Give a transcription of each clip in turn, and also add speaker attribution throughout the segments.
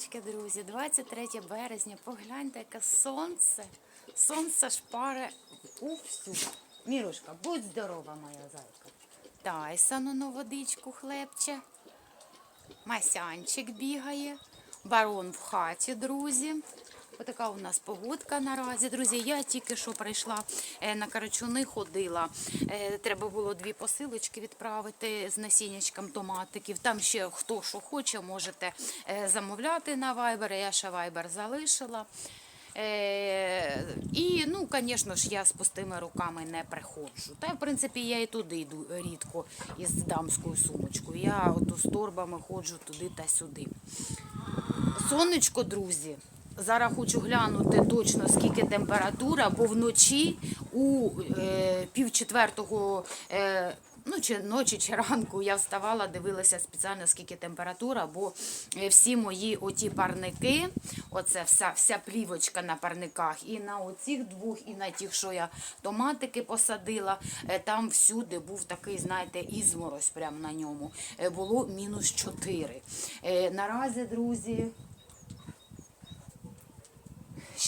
Speaker 1: Здоров'ячки, друзі! 23 березня. Погляньте, яке сонце. Сонце шпаре всю. Мірушка, будь здорова, моя зайка. Тайсану на водичку хлебче. Масянчик бігає. Барон в хаті, друзі. Отака у нас погодка наразі. Друзі, я тільки що прийшла е, на Карачуни, ходила. Е, Треба було дві посилочки відправити з насіннячком томатиків. Там ще хто що хоче, можете е, замовляти на Viber. Я ще Viber залишила. І, ну, звісно ж, я з пустими руками не приходжу. Та, в принципі, я і туди йду рідко із дамською сумочкою. Я ото з торбами ходжу туди та сюди. Сонечко, друзі. Зараз хочу глянути точно скільки температура, бо вночі у е, пів четвертого, е, ну чи ночі чи ранку я вставала, дивилася спеціально скільки температура, бо е, всі мої оті парники, оце вся, вся плівочка на парниках, і на оцих двох, і на тих, що я томатики посадила, е, там всюди був такий, знаєте, ізморозь прямо на ньому. Е, Було мінус 4. Е, Наразі, друзі.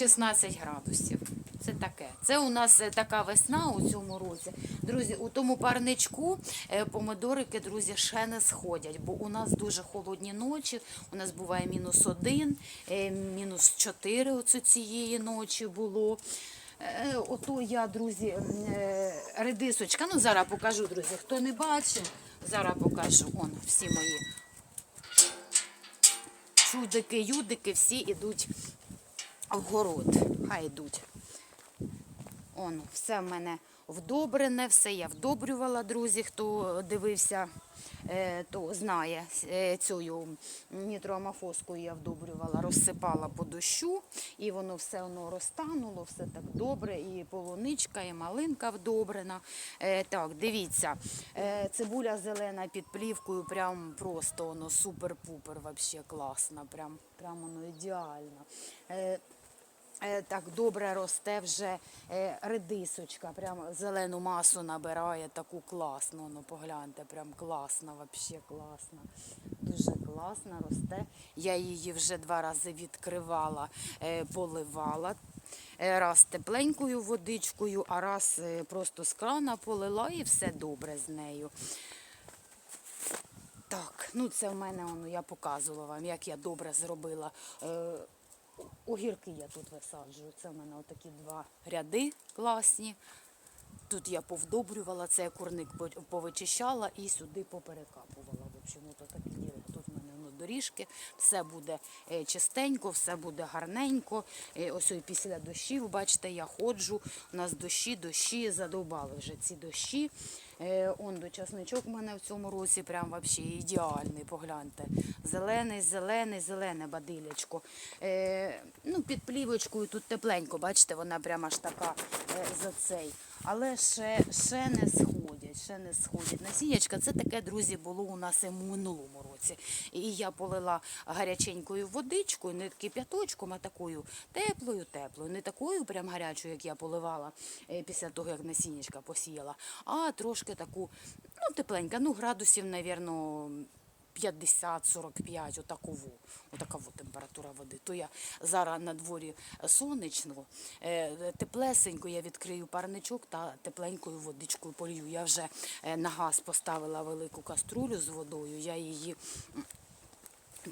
Speaker 1: 16 градусів. Це таке. Це у нас е, така весна у цьому році. Друзі, у тому парничку е, помидорики, друзі, ще не сходять, бо у нас дуже холодні ночі. У нас буває мінус один, е, мінус 4 оце цієї ночі було. Ото я, друзі, редисочка. Ну, зараз покажу, друзі. Хто не бачив, зараз покажу. Он, всі мої чудики, юдики, всі йдуть в. Хай йдуть. Он, все в мене вдобрене, все я вдобрювала, друзі. Хто дивився, е, то знає е, цю нітроамофоскою я вдобрювала, розсипала по дощу, і воно все воно розтануло, все так добре. І полуничка, і малинка вдобрена. Е, так, дивіться, цибуля зелена під плівкою, прям просто воно супер-пупер, вообще класно, прям, прям воно ідеально. Е, Так добре росте вже е, редисочка, прям зелену масу набирає, таку класну, ну погляньте, прям класна, вообще класна. Дуже класно росте. Я її вже два рази відкривала, е, поливала. Раз тепленькою водичкою, а раз просто з крана полила і все добре з нею. Так, ну це в мене воно, я показувала вам, як я добре зробила. Огірки я тут висаджую. Це в мене отакі два ряди класні. Тут я повдобрювала, це я курник повичищала і сюди поперекапувала. В общем, отакі такі діли. Тут в мене ну, доріжки, все буде е, чистенько, все буде гарненько. Е, Ось і після дощів, бачите, я ходжу. У нас дощі, дощі, задовбали вже ці дощі. Е, Он до часничок у мене в цьому році прям вообще ідеальний, погляньте. Зелений, зелений, зелене бадилячко. Е, ну, під плівочкою тут тепленько, бачите, вона прямо аж така за цей. Але ще, ще не ще не сходять. Насіннячка, це таке, друзі, було у нас і в минулому році. І я полила гаряченькою водичкою, не кип'яточком, а такою теплою, теплою. Не такою прям гарячою, як я поливала е, після того, як насіннячка посіяла, а трошки таку, ну, тепленька, ну, градусів, навірно, 50-45, отакову, отакова температура води. То я зараз на дворі сонячно, е, теплесенько я відкрию парничок та тепленькою водичкою полью. Я вже е, на газ поставила велику каструлю з водою, я її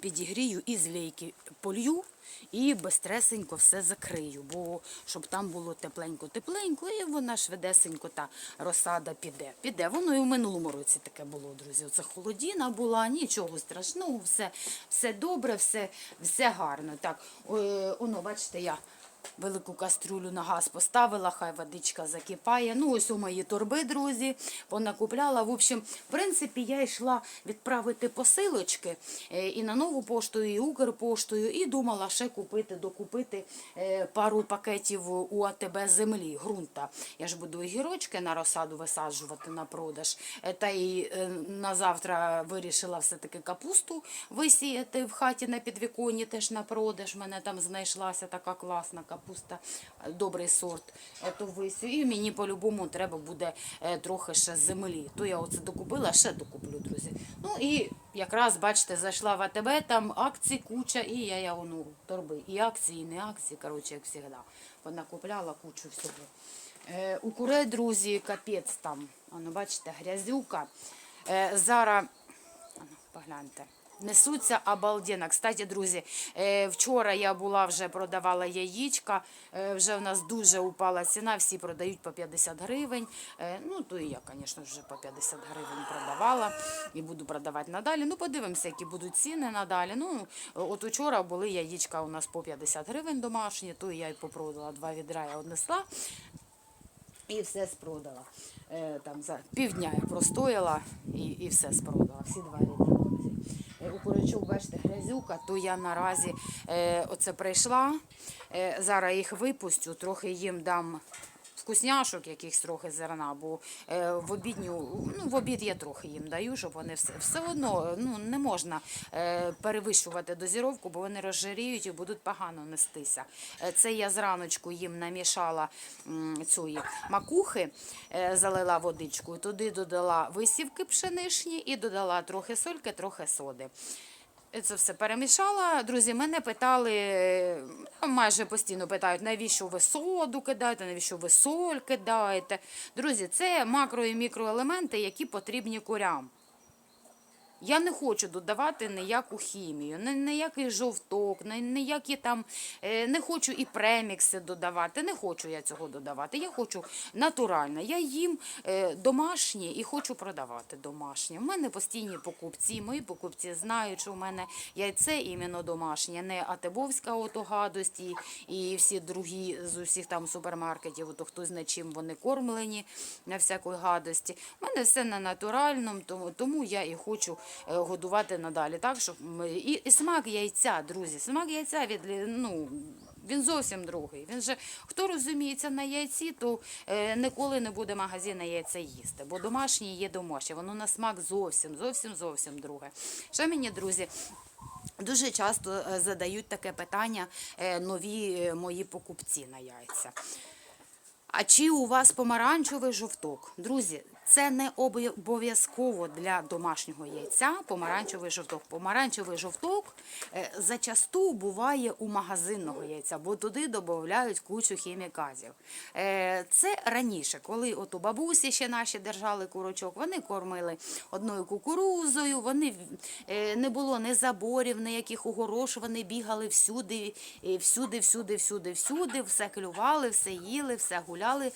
Speaker 1: підігрію і з полью і безстресенько все закрию, бо щоб там було тепленько-тепленько, і вона швидесенько та розсада піде. Піде. Воно і в минулому році таке було, друзі. Оце холодіна була, нічого страшного, все, все добре, все, все гарно. Так, е, воно, бачите, я. Велику кастрюлю на газ поставила, хай водичка закипає. Ну, ось у мої торби, друзі, понакупляла. В общем, в принципі, я йшла відправити посилочки е, і на нову поштою, і Укрпоштою, і думала ще купити, докупити е, пару пакетів у АТБ землі, ґрунта. Я ж буду огірочки на розсаду висаджувати на продаж. Е, Та й на завтра вирішила все-таки капусту висіяти в хаті на підвіконні, теж на продаж. У мене там знайшлася така класна капуста, е, добрий сорт, е, то висю. І мені по-любому треба буде е, трохи ще землі. То я оце докупила, ще докуплю, друзі. Ну і якраз, бачите, зайшла в АТБ, там акцій куча, і я я ну, торби. І акції, і не акції, коротше, як завжди. Вона купляла кучу всього. Е, у курей, друзі, капець там. Воно, бачите, грязюка. Е, зараз, погляньте. Несуться обалденно. Кстати, друзі, е, вчора я була вже продавала яєчка. е, Вже в нас дуже упала ціна, всі продають по 50 гривень. Е, Ну, то і я, звісно, вже по 50 гривень продавала і буду продавати надалі. Ну, подивимося, які будуть ціни надалі. Ну, от учора були яєчка у нас по 50 гривень домашні, то я й попродала два відра, я однесла. І все спродала. Там за півдня я простояла і, і все спродала. Всі два літри. Е, у курячок, бачите, грязюка, то я наразі е, оце прийшла. Е, зараз їх випустю, трохи їм дам вкусняшок, якихось трохи зерна, бо е, в обідню, ну в обід я трохи їм даю, щоб вони все, все одно ну, не можна е, перевищувати дозіровку, бо вони розжиріють і будуть погано нестися. Е, це я зраночку їм намішала цієї макухи, залила водичкою, туди додала висівки пшеничні і додала трохи сольки, трохи соди. Це все перемішала. Друзі, мене питали, е, майже постійно питають, навіщо ви соду кидаєте, навіщо ви соль кидаєте. Друзі, це макро і мікроелементи, які потрібні курям. Я не хочу додавати ніяку хімію, ні- ніякий жовток, ні- ніякі там е, не хочу і премікси додавати. Не хочу я цього додавати. Я хочу натурально. Я їм е, домашнє і хочу продавати домашнє. У мене постійні покупці. Мої покупці знають, що в мене яйце іменно домашнє, не атебовська ото гадость і, і всі другі з усіх там супермаркетів, ото хто знає чим вони кормлені на всякої гадості. У мене все на натуральному, тому, тому я і хочу годувати надалі. Так, щоб ми... і, і смак яйця, друзі, смак яйця від лі- ну. Він зовсім другий. Він же хто розуміється на яйці, то е, ніколи не буде магазина яйця їсти, бо домашнє є домашнє. Воно на смак зовсім, зовсім, зовсім друге. Що мені, друзі? Дуже часто е, задають таке питання е, нові е, мої покупці на яйця. А чи у вас помаранчевий жовток? Друзі, це не обов'язково для домашнього яйця помаранчевий жовток. Помаранчевий жовток е, зачасту буває у магазинного яйця, бо туди додають кучу хімікатів. Е, Це раніше, коли от у бабусі ще наші держали курочок, вони кормили одною кукурузою, вони е, не було ні заборів, ніяких огорош, вони бігали всюди, всюди, всюди, всюди, всюди, все клювали, все їли, все гуляли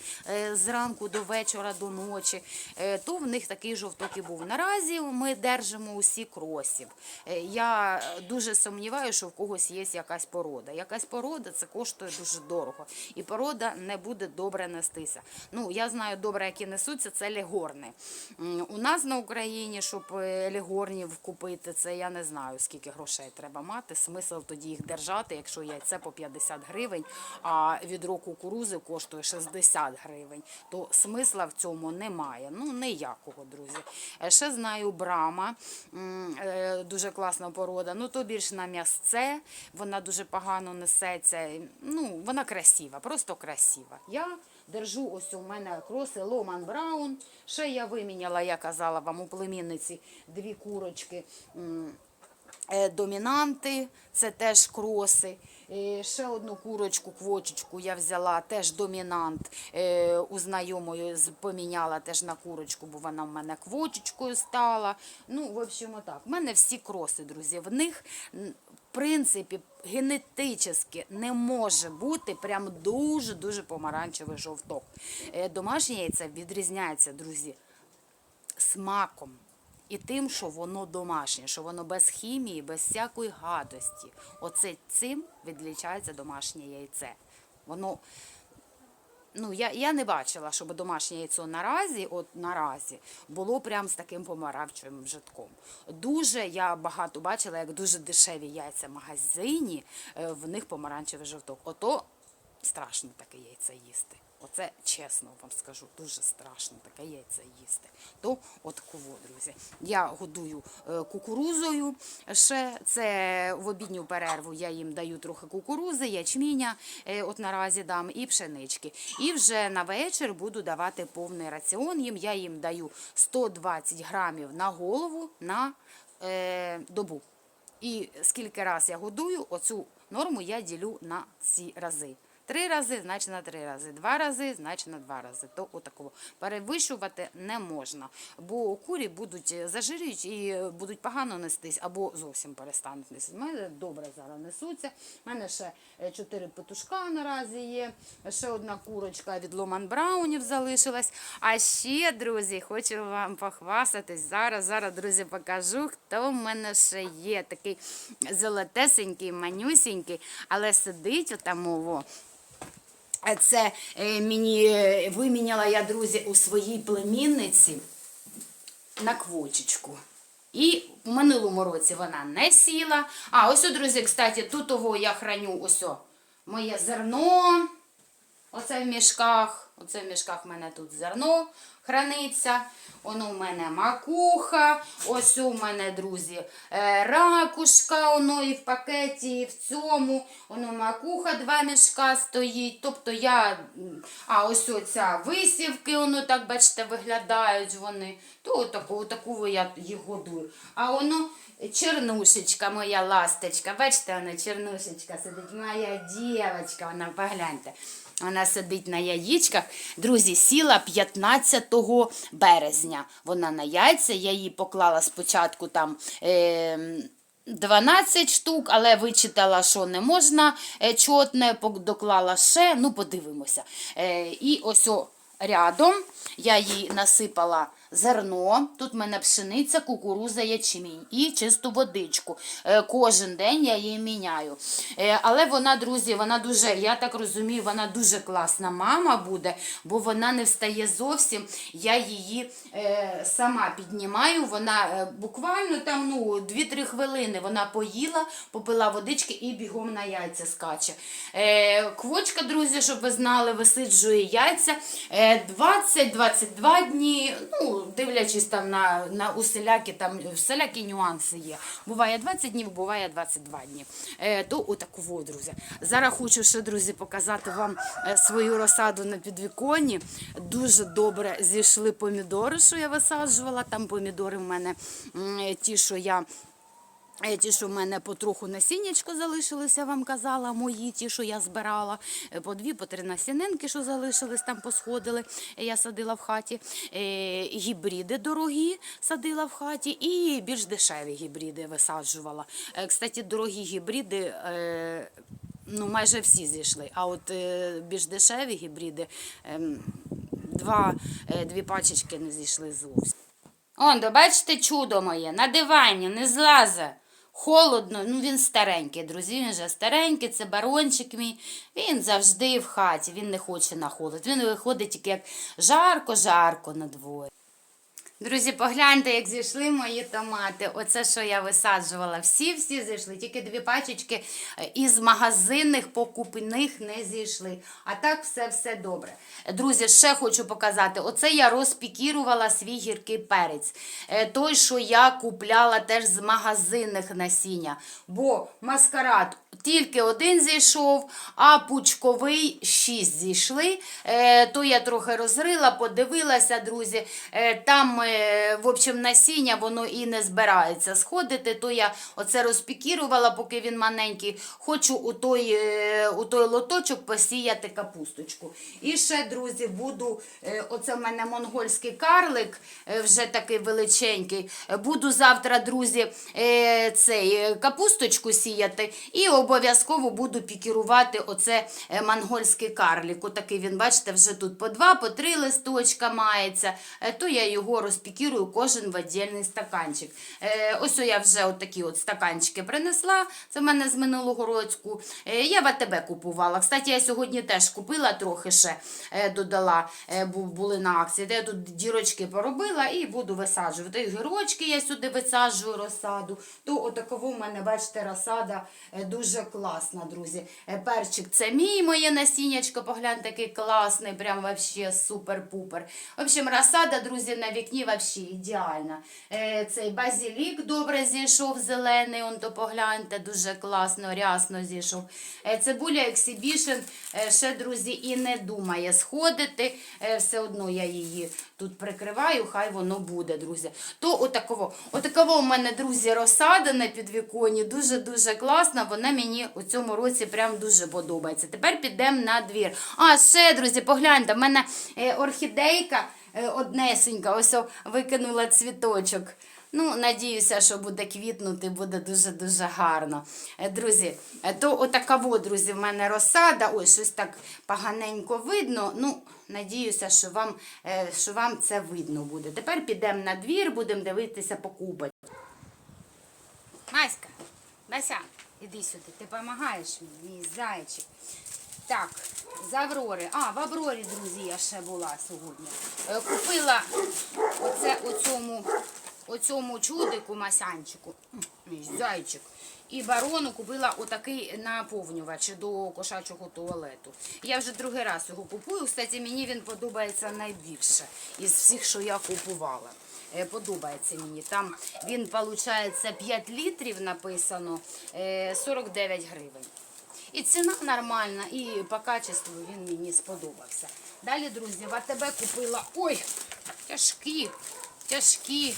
Speaker 1: зранку до вечора, до ночі. Е, То в них такий жовток і був. Наразі ми держимо усі кросів. Е, Я дуже сумніваюся, що в когось є якась порода. Якась порода це коштує дуже дорого. І порода не буде добре нестися. Ну, я знаю добре, які несуться, це легорни. М, У нас на Україні, щоб е, легорнів купити, це я не знаю, скільки грошей треба мати. Смисл тоді їх держати, якщо яйце по 50 гривень, а відро кукурузи коштує 60 гривень, то смисла в цьому немає. Ну, ніякого, друзі. Е, Ще знаю брама, е, дуже класна порода. Ну, то більш на м'ясце, вона дуже погано несеться. Ну, вона красива, просто красива. Я держу ось у мене кроси Ломан Браун. Ще я виміняла, я казала вам у племінниці дві курочки. Е, Домінанти, це теж кроси. Е, Ще одну курочку, квочечку я взяла, теж домінант. Е, У знайомої поміняла теж на курочку, бо вона в мене квочечкою стала. Ну, в общем, отак. У мене всі кроси, друзі. В них, в принципі, генетично не може бути прям дуже-дуже помаранчевий жовток. Домашнє яйце відрізняється, друзі, смаком. І тим, що воно домашнє, що воно без хімії, без всякої гадості. Оце цим відлічається домашнє яйце. Воно, ну, я, я не бачила, щоб домашнє яйцо наразі, от наразі, було прям з таким помаранчевим житком. Дуже я багато бачила, як дуже дешеві яйця в магазині, е, в них помаранчевий жовток. Ото страшно таке яйце їсти. Оце чесно вам скажу, дуже страшно таке яйце їсти. То от кого, друзі. Я годую е, кукурузою. Ще це в обідню перерву я їм даю трохи кукурузи, ячміня, е, от наразі дам, і пшенички. І вже на вечір буду давати повний раціон їм. Я їм даю 120 грамів на голову на е, добу. І скільки раз я годую, оцю норму я ділю на ці рази. Три рази, значить на три рази. Два рази, значить на два рази. То отакого. Перевищувати не можна. Бо курі будуть зажирюють і будуть погано нестись або зовсім перестануть нестись. У мене добре зараз несуться. У мене ще е, чотири петушка наразі є. Ще одна курочка від Ломан Браунів залишилась. А ще, друзі, хочу вам похвастатись. Зараз, зараз, друзі, покажу, хто в мене ще є. Такий золотесенький, манюсенький, але сидить отамово. Це е, мені е, виміняла я, друзі, у своїй племінниці на квочечку. І в минулому році вона не сіла. А, ось, друзі, кстати, тут того я храню ось моє зерно. Оце в мішках. Оце в мішках в мене тут зерно храниться. Воно у мене макуха. Ось у мене, друзі, е, ракушка, воно і в пакеті, і в цьому. Воно макуха, два мішка стоїть. Тобто я. А ось оця висівки, воно так, бачите, виглядають вони. То отаку, таку я їх годую. А воно. Чернушечка, моя ласточка. Бачите, вона чернушечка сидить. Моя дівчинка, вона погляньте. Вона сидить на яєчках. Друзі, сіла 15 березня. Вона на яйця. Я її поклала спочатку там. Е- 12 штук, але вичитала, що не можна е, чотне, доклала ще, ну подивимося. Е, і ось о, рядом я їй насипала зерно, тут в мене пшениця, кукуруза, ячмінь і чисту водичку. Е, Кожен день я її міняю. Е, Але вона, друзі, вона дуже, я так розумію, вона дуже класна мама буде, бо вона не встає зовсім. Я її е, сама піднімаю. Вона буквально там ну, 2-3 хвилини вона поїла, попила водички і бігом на яйця скаче. Квочка, друзі, щоб ви знали, висиджує яйця е, 20-22 дні. Ну, дивлячись там на, на усілякі там всілякі нюанси є. Буває 20 днів, буває 22 дні. Е, то отаку друзі. Зараз хочу ще, друзі, показати вам е, свою розсаду на підвіконні. Дуже добре зійшли помідори, що я висаджувала. Там помідори в мене ті, що я. Е, Ті, що в мене потроху насіннячко залишилися, вам казала, мої, ті, що я збирала, Е, по дві, по три насінинки, що залишились, там посходили, е, я садила в хаті. Е, Гібриди дорогі садила в хаті і більш дешеві гібриди висаджувала. Е, Кстати, дорогі гібриди. е, Ну, майже всі зійшли. А от е, більш дешеві гібриди, ем, два, е, дві пачечки не зійшли зовсім. Он, бачите, чудо моє, на дивані, не злазе. Холодно, ну він старенький, друзі, він вже старенький, це барончик мій. Він завжди в хаті, він не хоче на холод. Він виходить тільки як жарко-жарко на дворі. Друзі, погляньте, як зійшли мої томати. Оце, що я висаджувала. Всі-всі зійшли, тільки дві пачечки е, із магазинних покупних не зійшли. А так все-все добре. Друзі, ще хочу показати. Оце я розпікірувала свій гіркий перець. Е, Той, що я купляла теж з магазинних насіння. Бо маскарад тільки один зійшов, а пучковий шість зійшли. Е, То я трохи розрила, подивилася, друзі. Там, в общем, насіння воно і не збирається сходити. То я оце розпікірувала, поки він маленький. Хочу у той, е, у той лоточок посіяти капусточку. І ще, друзі, буду. е, Оце в мене монгольський карлик, е, вже такий величенький. Е, Буду завтра, друзі, е, цей е, капусточку сіяти і обов'язково буду пікірувати оце е, монгольський карлик. Отакий він, бачите, вже тут по два, по три листочка мається. Е, То я його розпікірую кожен в віддільний стаканчик. Е, ось я вже от такі от стаканчики принесла. Це в мене з минулого року. Е, я в АТБ купувала. Кстати, я сьогодні теж купила трохи ще е, додала, е, були на акції. Де я тут дірочки поробила і буду висаджувати. І гірочки я сюди висаджую розсаду. То отаково в мене, бачите, розсада е, дуже класна, друзі. Е, Перчик це мій, моє насіннячко, погляньте, такий класний, прям вообще супер-пупер. В общем, розсада, друзі, на вікні вообще ідеальна. Е, Цей базилік добре зійшов, зелений, он то погляньте, дуже класно, рясно зійшов. Е, Цибуля ексібішн ще, друзі, і не думає сходити. Е, Все одно я її тут прикриваю, хай воно буде, друзі. То отаково. Отаково у мене, друзі, розсада на підвіконі. Дуже-дуже класна. Вона мені у цьому році прям дуже подобається. Тепер підемо на двір. А, ще, друзі, погляньте, в мене орхідейка однесенька, ось викинула цвіточок. Ну, надіюся, що буде квітнути, буде дуже-дуже гарно. Е, Друзі, е, то отакаво, друзі, в мене розсада. Ой, щось так поганенько видно. Ну, надіюся, що вам, е, що вам це видно буде. Тепер підемо на двір, будемо дивитися покупати. Маська, Бася, іди сюди, ти допомагаєш мені, мій зайчик. Так, з Аврори. А, в Аврорі, друзі, я ще була сьогодні. Е, Купила оце у цьому, у цьому чудику масянчику. Зайчик. І барону купила отакий наповнювач до кошачого туалету. Я вже другий раз його купую. Кстати, мені він подобається найбільше із всіх, що я купувала. Е, Подобається мені. Там він, виходить, 5 літрів написано, е, 49 гривень. І ціна нормальна, і по качеству він мені сподобався. Далі, друзі, в АТБ купила ой, тяжкі, тяжкі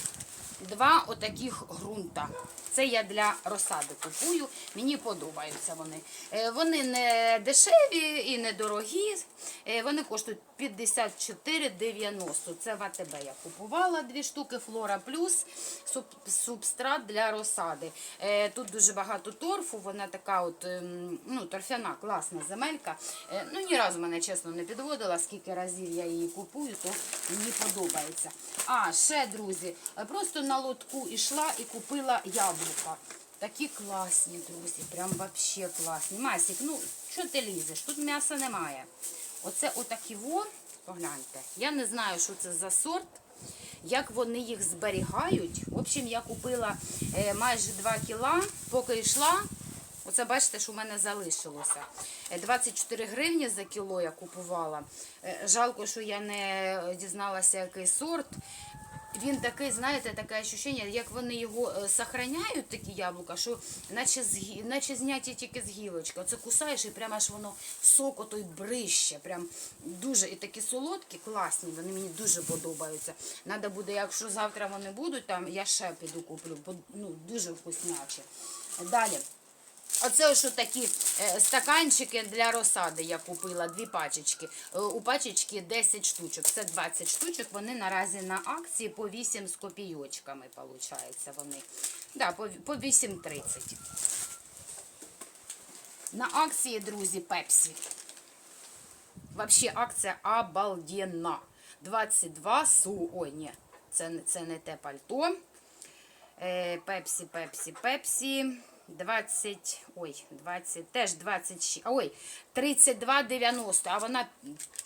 Speaker 1: два отаких ґрунта. Це я для розсади купую. Мені подобаються вони. Е, Вони не дешеві і не дорогі. Е, Вони коштують 54,90. Це в АТБ я купувала дві штуки Флора Плюс субстрат для розсади. Е, Тут дуже багато торфу, вона така от ем, ну, торфяна, класна земелька. Ну, ні разу мене чесно не підводила, скільки разів я її купую, то мені подобається. А, ще, друзі, просто на лотку йшла і купила яблука. Такі класні, друзі, прям вообще класні. Масік, ну що ти лізеш? Тут м'яса немає. Оце отакі во, погляньте. Я не знаю, що це за сорт, як вони їх зберігають. В общем, я купила е, майже 2 кіла, поки йшла. Оце бачите, що в мене залишилося. Е, 24 гривні за кіло я купувала. Е, Жалко, що я не дізналася, який сорт. Він такий, знаєте, таке ощущення, як вони його е, сохраняють, такі яблука, що наче, з, наче зняті тільки з гілочки. Оце кусаєш і прямо аж воно сок отой брище. Прям дуже і такі солодкі, класні, вони мені дуже подобаються. Надо буде, якщо завтра вони будуть, там я ще піду куплю, бо ну, дуже вкуснячі. Далі. Оце ось такі е, стаканчики для розсади я купила, дві пачечки. Е, У пачечки 10 штучок. Це 20 штучок. Вони наразі на акції по 8 з копійочками, виходить, вони. Да, по, по 8,30. На акції, друзі, Пепсі. Вообще акція обалденна. 22 су. Ой, ні, це, це не те пальто. Е, Пепсі, пепсі, пепсі. 20, ой, 20, теж 26, ой, 32,90, а вона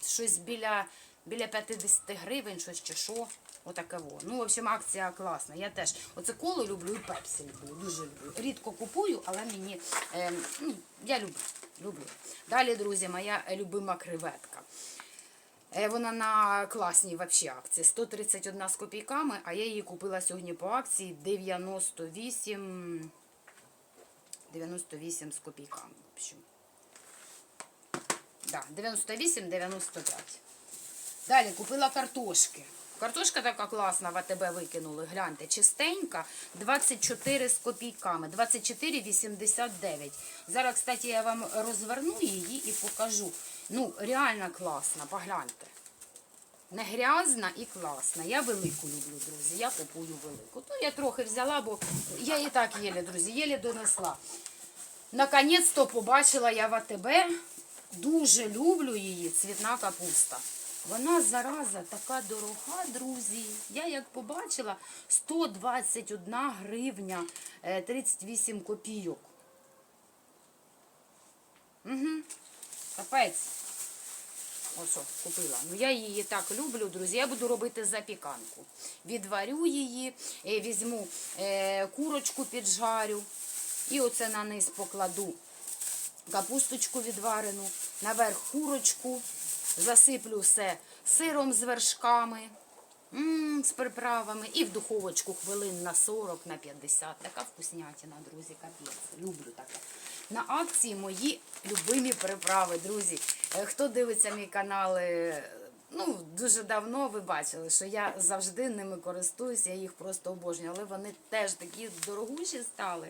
Speaker 1: щось біля, біля 50 гривень, щось чи що. Отаке во. Ну, в общем, акція класна. Я теж оце коло люблю і пепсі люблю. Дуже люблю. Рідко купую, але мені, е, я люблю. люблю. Далі, друзі, моя любима креветка. Е, Вона на класній вообще акції. 131 з копійками, а я її купила сьогодні по акції 98, 98 з копійками. В общем. Да, 98-95. Далі купила картошки. Картошка така класна, в АТБ викинули. Гляньте, чистенька, 24 з копійками, 24,89. Зараз, кстати, я вам розверну її і покажу. Ну, реально класна, погляньте. Не грязна і класна. Я велику люблю, друзі. Я купую велику. То я трохи взяла, бо я і так єлі, друзі, єлі донесла. Наконець-то побачила я в АТБ. Дуже люблю її цвітна капуста. Вона зараза така дорога, друзі. Я як побачила 121 гривня е, 38 копійок. Угу. Капець. Ось купила. Ну я її так люблю, друзі. Я буду робити запіканку. Відварю її, е, візьму е, курочку піджарю. І оце на низ покладу капусточку відварену, наверх курочку, засиплю все сиром з вершками, з приправами і в духовочку хвилин на 40, на 50. Така вкуснятина, друзі, капець. Люблю таке. На акції мої любимі приправи, друзі. Е, Хто дивиться мій канал е, ну, дуже давно, ви бачили, що я завжди ними користуюся, я їх просто обожнюю. Але вони теж такі дорогущі стали.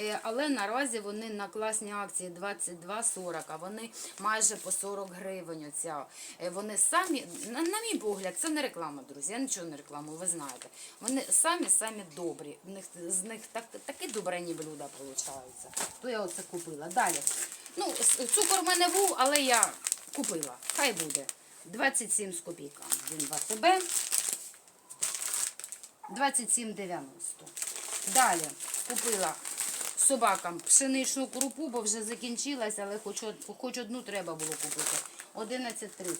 Speaker 1: Е, Але наразі вони на класній акції 22,40, а вони майже по 40 гривень. Оця. Вони самі, на, мій погляд, це не реклама, друзі. Я нічого не рекламую, ви знаєте. Вони самі-самі добрі. В них, з них так, такі добрені блюда получаються. То я оце купила. Далі. Ну, цукор в мене був, але я купила. Хай буде. 27 з копійками. Він в АТБ. 27,90. Далі купила собакам пшеничну крупу, бо вже закінчилася, але хоч, хоч одну треба було купити. 11,30.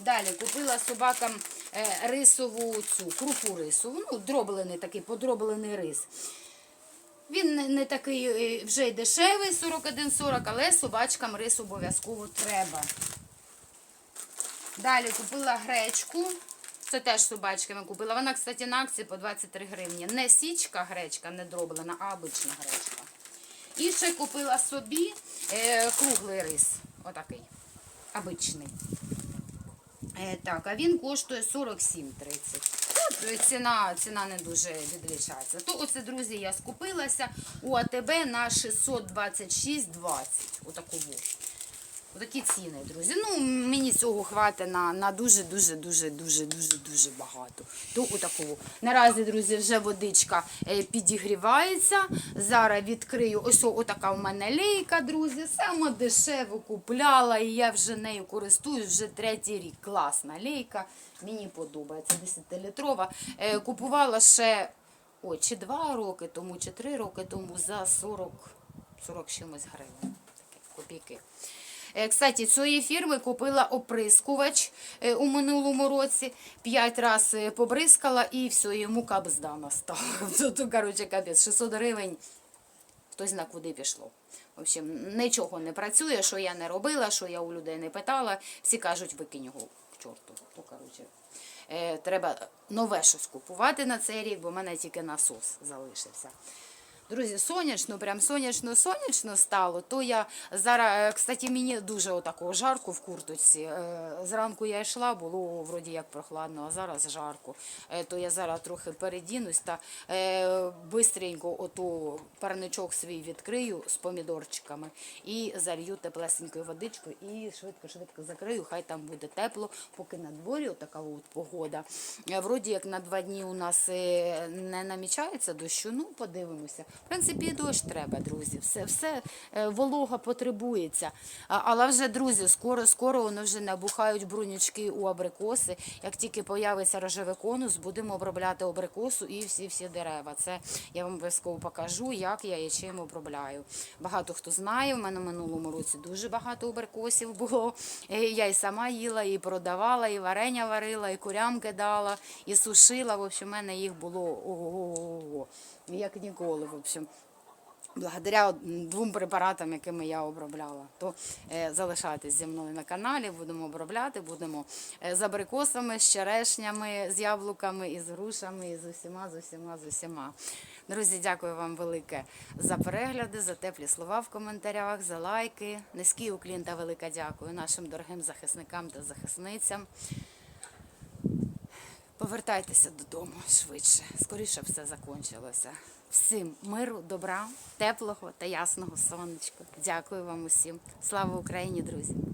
Speaker 1: Далі купила собакам е, рисову цю крупу рисову, ну, дроблений такий, подроблений рис. Він не, такий е, вже й дешевий, 41,40, але собачкам рис обов'язково треба. Далі купила гречку. Це теж собачками купила. Вона, кстати, на акції по 23 гривні. Не січка гречка, не дроблена, а обична гречка. І ще купила собі е, круглий рис. Отакий. Обичний. Е, так, а він коштує 47,30. Е, ціна, ціна не дуже відрізняється. То оце, друзі, я скупилася у АТБ на 626,20. Отаку вот. Отакі ціни, друзі. Ну, мені цього хватить на, на дуже, дуже, дуже, дуже, багато. То отакого. Наразі, друзі, вже водичка е, підігрівається. Зараз відкрию. Ось о- отака у мене лейка, друзі. Саме дешево купляла, і я вже нею користуюсь вже третій рік. Класна лейка. Мені подобається. 10-літрова. Е, Купувала ще ой, чи 2 роки тому, чи 3 роки тому за 40, 40 чимось гривень. Таке, копійки. Е, Кстати, цієї фірми купила оприскувач е, у минулому році. П'ять разів побризкала і все, йому кабзда настала. То, то, коротше, капець, 600 гривень, хтось зна куди пішло. В общем, нічого не працює, що я не робила, що я у людей не питала. Всі кажуть, викинь його к чорту. То, коротше, е, треба нове щось купувати на цей рік, бо в мене тільки насос залишився. Друзі, сонячно, прям сонячно-сонячно стало, то я зараз, е, кстати, мені дуже отако жарко в курточці. Е, Зранку я йшла, було вроді як прохладно, а зараз жарко. Е, То я зараз трохи передінусь та бистренько ото парничок свій відкрию з помідорчиками і залью теплесенькою водичкою і швидко-швидко закрию, хай там буде тепло, поки на дворі така от погода. Вроді як на два дні у нас не намічається дощу, ну подивимося. В принципі, дощ треба, друзі. Все, все е, волога потребується. Але вже, друзі, скоро, скоро вони вже набухають брунючки у абрикоси. Як тільки появиться рожевий конус, будемо обробляти абрикосу і всі-всі дерева. Це я вам обов'язково покажу, як я і чим обробляю. Багато хто знає, в мене в минулому році дуже багато абрикосів було. Е, Я і сама їла, і продавала, і варення варила, і курям кидала, і сушила. В общем, в мене їх було ого-го, як ніколи. В. Благодаря двом препаратам, якими я обробляла, то е, залишайтесь зі мною на каналі, будемо обробляти, будемо е, з абрикосами, з черешнями, з яблуками, і з грушами, і з усіма, з усіма, з усіма. Друзі, дякую вам велике за перегляди, за теплі слова в коментарях, за лайки. Низький уклін та велика дякую нашим дорогим захисникам та захисницям. Повертайтеся додому швидше, скоріше все закінчилося. Всім миру, добра, теплого та ясного сонечка. Дякую вам усім. Слава Україні, друзі!